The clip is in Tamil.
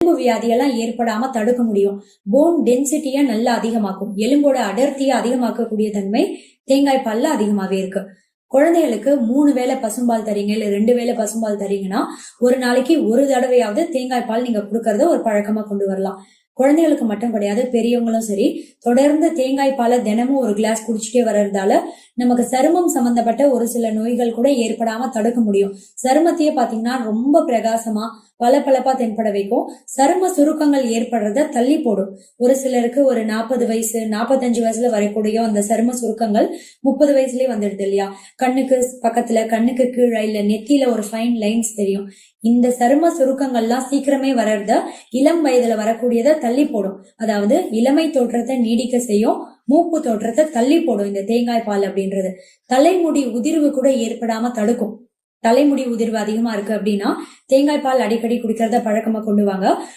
எலும்பு வியாதியெல்லாம் ஏற்படாம தடுக்க முடியும். போன் டென்சிட்டியை நல்லா அதிகமாக்கும். எலும்போட அடர்த்தியை அதிகமாக்கக்கூடிய தன்மை தேங்காய் பால்ல அதிகமாவே இருக்கு. குழந்தைகளுக்கு மூணு வேளை பசும்பால் தரீங்க இல்ல ரெண்டு வேளை பசும்பால் தரீங்கன்னா ஒரு நாளைக்கு ஒரு தடவையாவது தேங்காய் பால் நீங்க கொடுக்கறத ஒரு பழக்கமா கொண்டு வரலாம். குழந்தைகளுக்கு மட்டும் கிடையாது பெரியவங்களும் சரி தொடர்ந்து தேங்காய் பாலை தினமும் ஒரு கிளாஸ் குடிச்சிட்டே வர்றதால நமக்கு சருமம் சம்பந்தப்பட்ட ஒரு சில நோய்கள் கூட ஏற்படாம தடுக்க முடியும். சருமத்தையே பாத்தீங்கன்னா ரொம்ப பிரகாசமா பளபளப்பா தென்பட வைக்கும். சரும சுருக்கங்கள் ஏற்படுறத தள்ளி போடும். ஒரு சிலருக்கு ஒரு நாற்பது வயசு நாற்பத்தஞ்சு வயசுல வரக்கூடிய அந்த சரும சுருக்கங்கள் முப்பது வயசுலயே வந்துடுது இல்லையா? கண்ணுக்கு பக்கத்துல கண்ணுக்கு கீழே இல்ல நெத்தியில ஒரு ஃபைன் லைன்ஸ் தெரியும். இந்த சரும சுருக்கங்கள்லாம் சீக்கிரமே வர்றத இளம் வயதுல வரக்கூடியதை தள்ளி போடும். அதாவது இளமை தோற்றத்தை நீடிக்க செய்யும் மூப்பு தோற்றத்தை தள்ளி போடும் இந்த தேங்காய் பால் அப்படின்றது. தலைமுடி உதிர்வு கூட ஏற்படாம தடுக்கும். தலைமுடி உதிர்வு அதிகமா இருக்கு அப்படின்னா தேங்காய் பால் அடிக்கடி குடிக்கிறத பழக்கமா கொண்டு வாங்க.